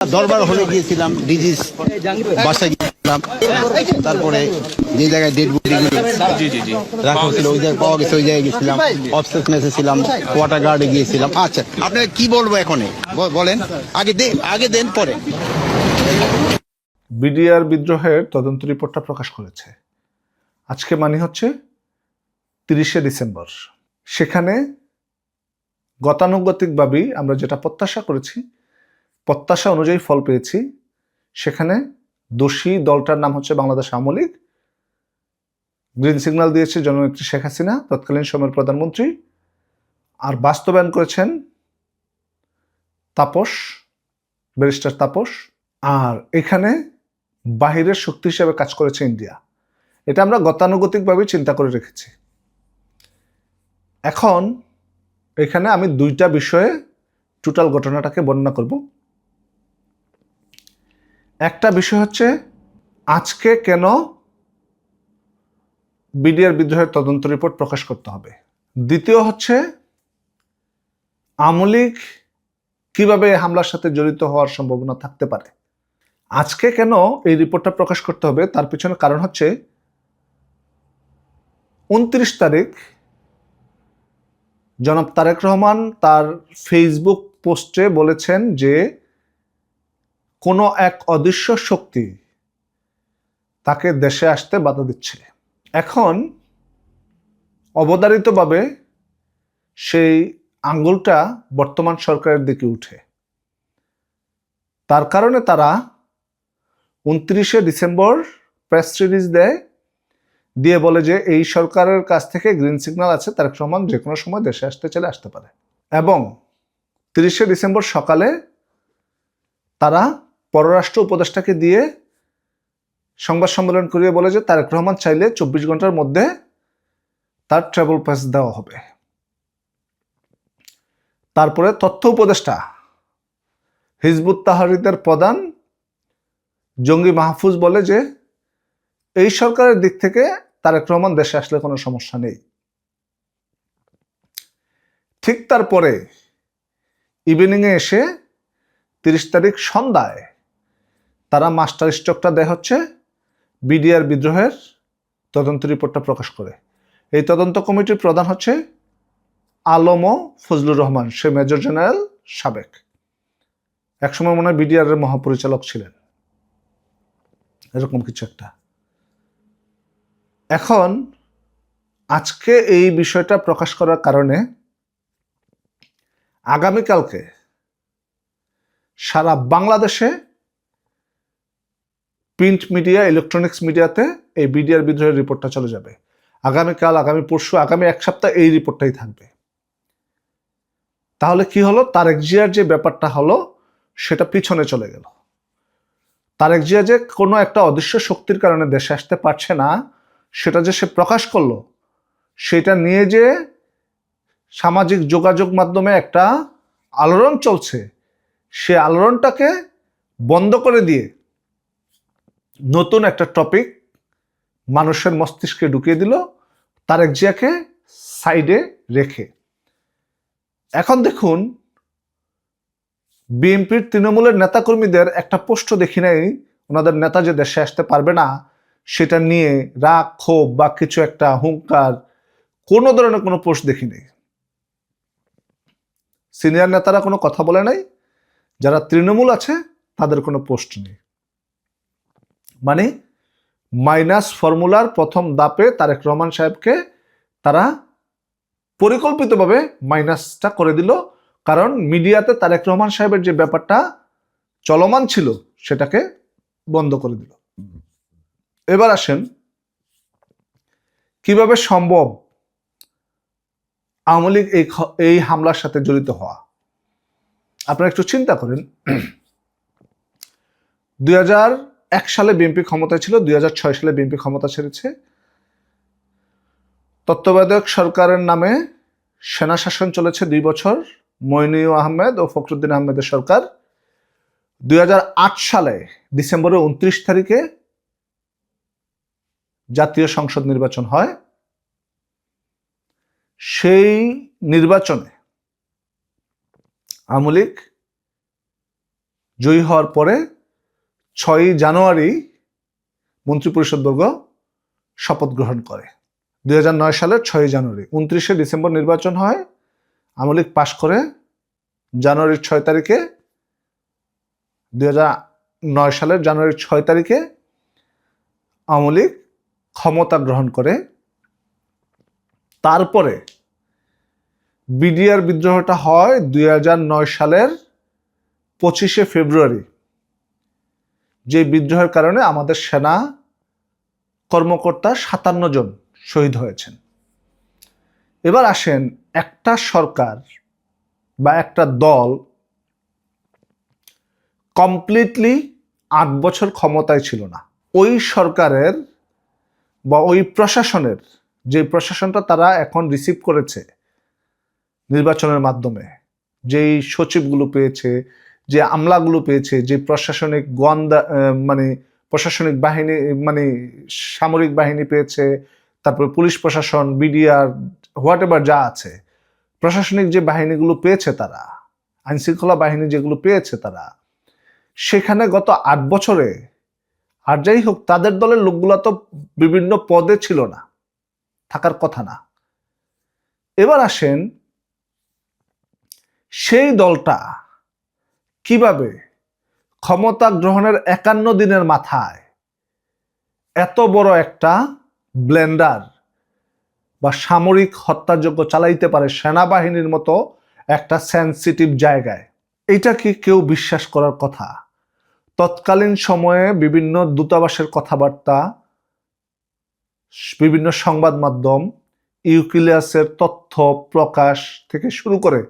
দরবার হলে গিয়েছিলাম ডিজিস বাসায় গিয়েছিলাম তারপরে যে জায়গায় ডেড বডি জি জি জি। রাখা ছিল ওই জায়গায় পাওয়া গেছে ওই জায়গায় গেছিলাম অফসেস মেসে ছিলাম ওয়াটার গার্ডে গিয়েছিলাম। আচ্ছা আপনাকে কি বলব এখন বলেন আগে দে আগে দেন পরে। বিডিআর বিদ্রোহের তদন্ত রিপোর্টটা প্রকাশ করেছে। আজকে মানে হচ্ছে তিরিশে ডিসেম্বর। সেখানে গতানুগতিকভাবেই আমরা যেটা প্রত্যাশা করেছি প্রত্যাশা অনুযায়ী ফল পেয়েছি। সেখানে দোষী দলটার নাম হচ্ছে বাংলাদেশ আওয়ামী লীগ। গ্রিন সিগন্যাল দিয়েছে জননেত্রী শেখ হাসিনা, তৎকালীন সময়ের প্রধানমন্ত্রী। আর বাস্তবায়ন করেছেন তাপস, ব্যারিস্টার তাপস। আর এখানে বাহিরের শক্তি হিসেবে কাজ করেছে ইন্ডিয়া। এটা আমরা গতানুগতিকভাবে চিন্তা করে রেখেছি। এখন এখানে আমি দুইটা বিষয়ে টোটাল ঘটনাটাকে বর্ণনা করব। একটা বিষয় হচ্ছে, আজকে কেন বিডিআর বিদ্রোহের তদন্ত রিপোর্ট প্রকাশ করতে হবে? দ্বিতীয় হচ্ছে আমলিক কীভাবে এই হামলার সাথে জড়িত হওয়ার সম্ভাবনা থাকতে পারে? আজকে কেন এই রিপোর্টটা প্রকাশ করতে হবে? তার পিছনে কারণ হচ্ছে, উনত্রিশ তারিখ জনাব তারেক রহমান তার ফেসবুক পোস্টে বলেছেন যে কোনো এক অদৃশ্য শক্তি তাকে দেশে আসতে বাধা দিচ্ছে। এখন অবধারিতভাবে সেই আঙ্গুলটা বর্তমান সরকারের দিকে উঠে। তার কারণে তারা উনত্রিশে ডিসেম্বর প্রেস রিলিজ দেয়, দিয়ে বলে যে এই সরকারের কাছ থেকে গ্রিন সিগন্যাল আছে তারেক রহমান যে কোনো সময় দেশে আসতে চলে আসতে পারে। এবং তিরিশে ডিসেম্বর সকালে তারা পররাষ্ট্র উপদেষ্টাকে দিয়ে সংবাদ সম্মেলন করিয়ে বলে যে তারেক রহমান চাইলে চব্বিশ ঘণ্টার মধ্যে তার ট্রাভেল পাস দেওয়া হবে। তারপরে তথ্য উপদেষ্টা হিজবুত তাহারিদের প্রধান জঙ্গি মাহফুজ বলে যে, এই সরকারের দিক থেকে তারেক রহমান দেশে আসলে কোনো সমস্যা নেই। ঠিক তারপরে ইভিনিংয়ে এসে তিরিশ তারিখ সন্ধ্যায় তারা মাস্টার স্টকটা দেয় হচ্ছে বিডিআর বিদ্রোহের তদন্ত রিপোর্টটা প্রকাশ করে। এই তদন্ত কমিটির প্রধান হচ্ছে আলম ফজলুর রহমান, সে মেজর জেনারেল সাবেক। একসময় মনে হয় বিডিআর এর মহাপরিচালক ছিলেন। এরকম কিছু একটা। এখন আজকে এই বিষয়টা প্রকাশ করার কারণে আগামীকালকে সারা বাংলাদেশে প্রিন্ট মিডিয়া ইলেকট্রনিক্স মিডিয়াতে এই বিডিআর বিদ্রোহের রিপোর্টটা চলে যাবে। আগামীকাল, আগামী পরশু, আগামী এক সপ্তাহ এই রিপোর্টটাই থাকবে। তাহলে কি হলো? তারেক জিয়ার যে ব্যাপারটা হলো, সেটা পিছনে চলে গেল। তারেক জিয়া যে কোনো একটা অদৃশ্য শক্তির কারণে দেশে আসতে পারছে না, সেটা যে সে প্রকাশ করল, সেটা নিয়ে যে সামাজিক যোগাযোগ মাধ্যমে একটা আলোড়ন চলছে, সে আলোড়নটাকে বন্ধ করে দিয়ে নতুন একটা টপিক মানুষের মস্তিষ্কে ঢুকিয়ে দিল, তারেক জিয়াকে সাইডে রেখে। এখন দেখুন, বিএনপির তৃণমূলের নেতাকর্মীদের একটা পোস্ট দেখি নাই, ওনাদের নেতা যে দেশে আসতে পারবে না, সেটা নিয়ে রাগ, ক্ষোভ বা কিছু একটা হুঙ্কার, কোনো ধরনের কোনো পোস্ট দেখি নেই। সিনিয়র নেতারা কোনো কথা বলে নাই, যারা তৃণমূল আছে, তাদের কোনো পোস্ট নেই। মানে মাইনাস ফর্মুলার প্রথম দাপে তারেক রহমান সাহেবকে তারা পরিকল্পিতভাবে মাইনাসটা করে দিল। কারণ মিডিয়াতে তারেক রহমান সাহেবের যে ব্যাপারটা চলমান ছিল, সেটাকে বন্ধ করে দিল। এবার আসেন, কীভাবে সম্ভব আওয়ামী লীগ এই এই হামলার সাথে জড়িত হওয়া? আপনারা একটু চিন্তা করেন। দু হাজার এক সালে বিএনপি ক্ষমতায় ছিল, দুই সালে বিএনপি ক্ষমতা ছেড়েছে। তত্ত্বাবধায়ক সরকারের নামে সেনা শাসন চলেছে দুই বছর, মইনুল আহমেদ ও ফখরুদ্দিন আহমেদের সরকার। দুই হাজার আট সালে ডিসেম্বরের উনত্রিশ তারিখে জাতীয় সংসদ নির্বাচন হয়। সেই নির্বাচনে আওয়ামী লীগ জয়ী হওয়ার পরে ছয়ই জানুয়ারি মন্ত্রিপরিষদবর্গ শপথ গ্রহণ করে। দুই হাজার নয় সালের ছয়ই জানুয়ারি, উনত্রিশে ডিসেম্বর নির্বাচন হয়। আওয়ামী লীগ পাশ করে জানুয়ারির ছয় তারিখে, দুই নয় সালের জানুয়ারির ছয় তারিখে আওয়ামী লীগ ক্ষমতা গ্রহণ করে। তারপরে বিডিআর বিদ্রোহটা হয় দুই হাজার নয় সালের পঁচিশে ফেব্রুয়ারি। যে বিদ্রোহের কারণে আমাদের সেনা কর্মকর্তা সাতান্ন জন শহীদ হয়েছেন। এবার আসেন একটা সরকার বা একটা দল কমপ্লিটলি আট বছর ক্ষমতায় ছিল না। ওই সরকারের বা ওই প্রশাসনের, যে প্রশাসনটা তারা এখন রিসিভ করেছে নির্বাচনের মাধ্যমে, যেই সচিবগুলো পেয়েছে যে আমলাগুলো পেয়েছে, যে প্রশাসনিক গোয়েন্দা মানে প্রশাসনিক বাহিনী মানে সামরিক বাহিনী পেয়েছে, তারপর পুলিশ প্রশাসন, বিডিআর হোয়াট এভার যা আছে, প্রশাসনিক যে বাহিনীগুলো পেয়েছে তারা, আইনশৃঙ্খলা বাহিনী যেগুলো পেয়েছে তারা, সেখানে গত আট বছরে, আর যাই হোক, তাদের দলের লোকগুলো তো বিভিন্ন পদে ছিল না, থাকার কথা না। এবার আসেন, সেই দলটা কীভাবে ক্ষমতা গ্রহণের একান্ন দিনের মাথায় এত বড় একটা ব্লেন্ডার বা সামরিক হত্যাযজ্ঞ চালাইতে পারে সেনাবাহিনীর মতো একটা সেন্সিটিভ জায়গায়? এটা কি কেউ বিশ্বাস করার কথা? তৎকালীন সময়ে বিভিন্ন দূতাবাসের কথাবার্তা, বিভিন্ন সংবাদ মাধ্যম, ইউক্লিয়াসের তথ্য প্রকাশ থেকে শুরু করে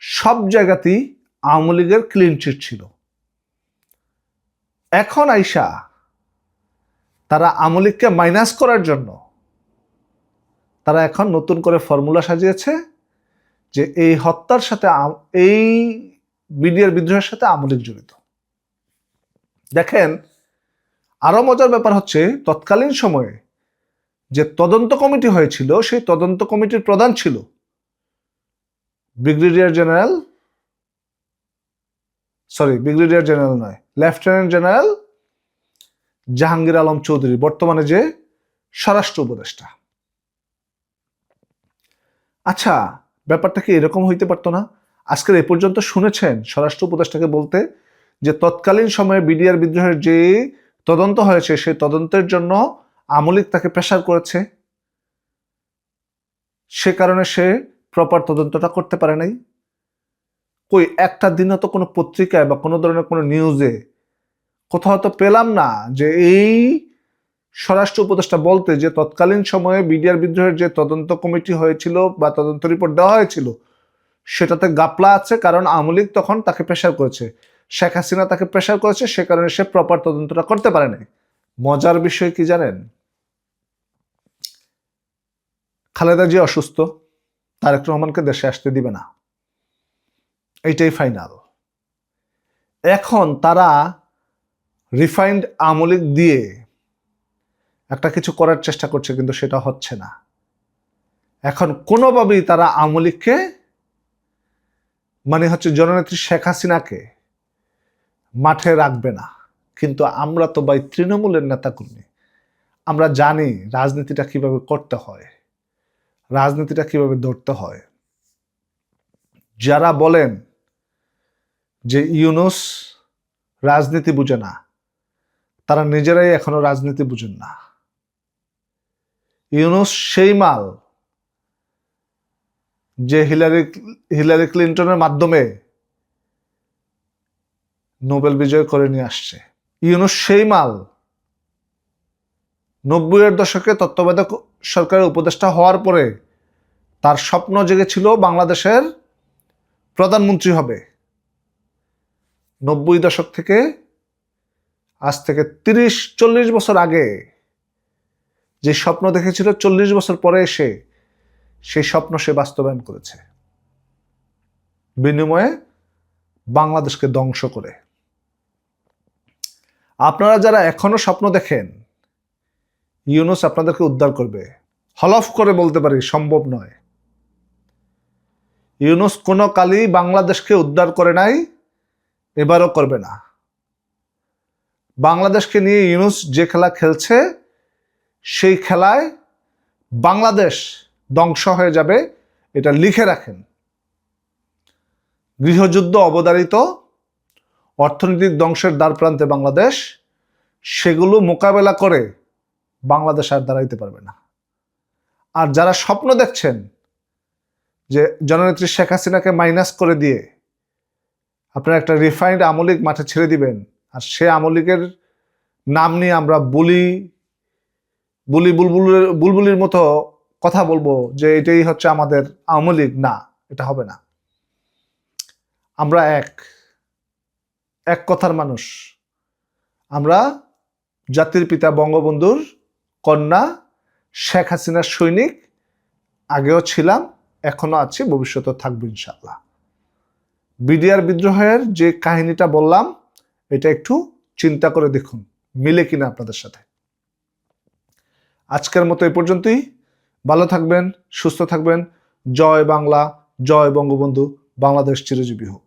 সব জায়গাতেই আওয়ামী লীগের ক্লিন চিট ছিল। এখন আইসা তারা আওয়ামী লীগকে মাইনাস করার জন্য তারা এখন নতুন করে ফর্মুলা সাজিয়েছে যে এই হত্যার সাথে এই বিডিআর বিদ্রোহের সাথে আওয়ামী লীগ জড়িত। দেখেন, আরও মজার ব্যাপার হচ্ছে, তৎকালীন সময়ে যে তদন্ত কমিটি হয়েছিল, সেই তদন্ত কমিটির প্রধান ছিল brigadier general sorry brigadier general নয়। লেফটেন্যান্ট জেনারেল জাহাঙ্গীর আলম চৌধুরী বর্তমানে যে স্বরাষ্ট্র উপদেষ্টা। আচ্ছা ব্যাপারটা কি এরকম হইতে পারতো না? আজকের এ পর্যন্ত শুনেছেন স্বরাষ্ট্র উপদেষ্টাকে বলতে যে তৎকালীন সময়ে বিডিআর বিদ্রোহের যে তদন্ত হয়েছে সেই তদন্তের জন্য আমলিক তাকে প্রেশার করেছে। সে কারণে সে প্রপার তদন্তটা করতে পারে নাই। কই, একটা দিনও তো কোনো পত্রিকায় বা কোনো ধরনের কোনো নিউজে কোথাও তো পেলাম না যে এই স্বরাষ্ট্র উপদেষ্টা বলতে যে তৎকালীন সময়ে বিডিআর বিদ্রোহের যে তদন্ত কমিটি হয়েছিল বা তদন্ত রিপোর্ট দেওয়া হয়েছিল, সেটাতে গাপলা আছে কারণ আওয়ামী লীগ তখন তাকে প্রেশার করেছে। শেখ হাসিনা তাকে প্রেশার করেছে, সে কারণে সে প্রপার তদন্তটা করতে পারে নাই। মজার বিষয় কি জানেন? খালেদা জি অসুস্থ, তারেক রহমানকে দেশে আসতে দিবে না। এইটাই ফাইনাল এখন তারা রিফাইন্ড আমলিক দিয়ে একটা কিছু করার চেষ্টা করছে, কিন্তু সেটা হচ্ছে না। এখন কোনোভাবেই তারা আমলিককে মানে হচ্ছে জননেত্রী শেখ হাসিনাকে মাঠে রাখবে না। কিন্তু আমরা তো ভাই তৃণমূলের নেতাকর্মী। আমরা জানি রাজনীতিটা কীভাবে করতে হয়, রাজনীতিটা কীভাবে ধরতে হয়। যারা বলেন যে ইউনুস রাজনীতি বুঝে না, তারা নিজেরাই এখনও রাজনীতি বুঝেন না। ইউনুস সেই মাল যে হিলারি হিলারি ক্লিন্টনের মাধ্যমে নোবেল বিজয় করে নিয়ে আসছে। ইউনুস সেই মাল নব্বইয়ের দশকে তত্ত্বাবধায়ক সরকারের উপদেষ্টা হওয়ার পরে তার স্বপ্ন জেগেছিল বাংলাদেশের প্রধানমন্ত্রী হবে। নব্বই দশক থেকে আজ থেকে তিরিশ, চল্লিশ বছর আগে যে স্বপ্ন দেখেছিল, চল্লিশ বছর পরে এসে সেই স্বপ্ন সে বাস্তবায়ন করেছে। বিনিময়ে বাংলাদেশকে ধ্বংস করে। আপনারা যারা এখনও স্বপ্ন দেখেন, ইউনুস আপনাদেরকে উদ্ধার করবে। হলফ করে বলতে পারি, সম্ভব নয়। ইউনুস কোনো কালই বাংলাদেশকে উদ্ধার করে নাই এবারও করবে না। বাংলাদেশকে নিয়ে ইউনুস যে খেলা খেলছে, সেই খেলায় বাংলাদেশ ধ্বংস হয়ে যাবে, এটা লিখে রাখেন। গৃহযুদ্ধ অবদারিত অর্থনৈতিক ধ্বংসের দ্বার প্রান্তে বাংলাদেশ, সেগুলো মোকাবেলা করে বাংলাদেশ আর দাঁড়াইতে পারবে না। আর যারা স্বপ্ন দেখছেন যে জননেত্রী শেখ হাসিনাকে মাইনাস করে দিয়ে আপনারা একটা রিফাইন্ড আমলিক মাঠে ছেড়ে দিবেন। আর সে আমলিকের নাম নিয়ে আমরা বুলি বুলি বুলবুলের, বুলবুলির মতো কথা বলব যে এটাই হচ্ছে আমাদের আওয়ামী লীগ না, এটা হবে না। আমরা এক এক কথার মানুষ। আমরা জাতির পিতা বঙ্গবন্ধুর কন্যা শেখ হাসিনার সৈনিক। আগেও ছিলাম এখনও আছি ভবিষ্যতে থাকব ইনশাল্লাহ বিডিআর বিদ্রোহের যে কাহিনীটা বললাম, এটা একটু চিন্তা করে দেখুন, মিলে কিনা আপনাদের সাথে। আজকের মতো এ পর্যন্তই। ভালো থাকবেন, সুস্থ থাকবেন। জয় বাংলা, জয় বঙ্গবন্ধু, বাংলাদেশ চিরজীবী হোক।